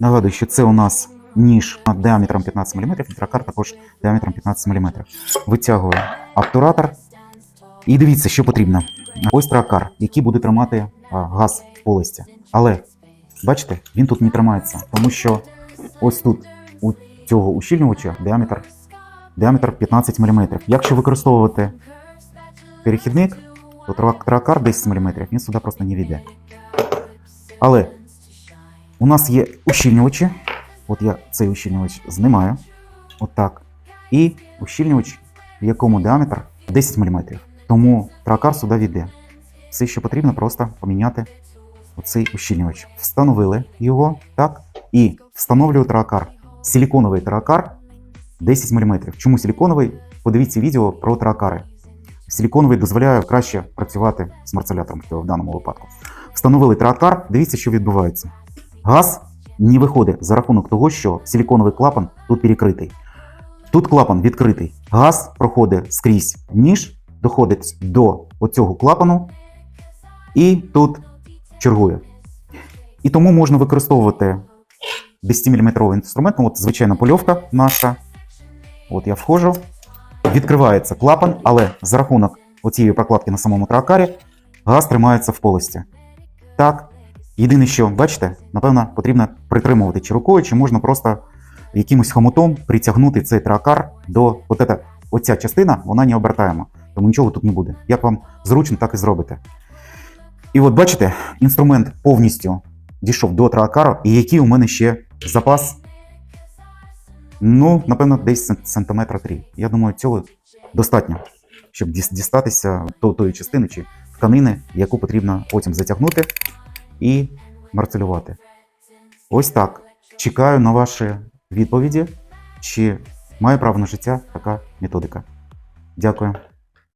Нагадую, що це у нас ніж діаметром 15 мм, і тракар також діаметром 15 мм. Витягую обтуратор. І дивіться, що потрібно. Ось тракар, який буде тримати газ в полисті. Але бачите, він тут не тримається, тому що ось тут у цього ущільнювача діаметр, діаметр 15 мм. Якщо використовувати перехідник, то тракар 10 мм, він сюди просто не війде. Але у нас є ущільнювачі. От я цей ущільнювач знімаю. Отак. І ущільнювач, в якому діаметр 10 мм. Тому тракар сюди війде. Все, що потрібно, просто поміняти оцей ущільнювач. Встановили його, так, і встановлюю тракар. Силіконовий тракар 10 мм. Чому силіконовий? Подивіться відео про тракари. Силіконовий дозволяє краще працювати з марцелятором в даному випадку. Встановили тракар, дивіться, що відбувається. Газ не виходить за рахунок того, що силіконовий клапан тут перекритий. Тут клапан відкритий. Газ проходить скрізь ніж, доходить до оцього клапану і тут чергує. І тому можна використовувати 10-мм інструмент, ну, от звичайна польовка наша. От я входжу, відкривається клапан, але за рахунок оцієї прокладки на самому тракарі газ тримається в полості. Так, Єдине, що, бачите, напевно, потрібно притримувати чи рукою, чи можна просто якимось хомутом притягнути цей тракар до от ета- оця частина, вона не обертаема, тому нічого тут не буде. Як вам зручно, так і зробите. І от бачите, інструмент повністю дійшов до тракару, і який у мене ще запас. Ну, напевно, десь сантиметра 3. Я думаю, цього достатньо, щоб дістатися до тої частини чи тканини, яку потрібно потім затягнути і марцелювати. Ось так. Чекаю на ваші відповіді, чи має право на життя така методика. Дякую.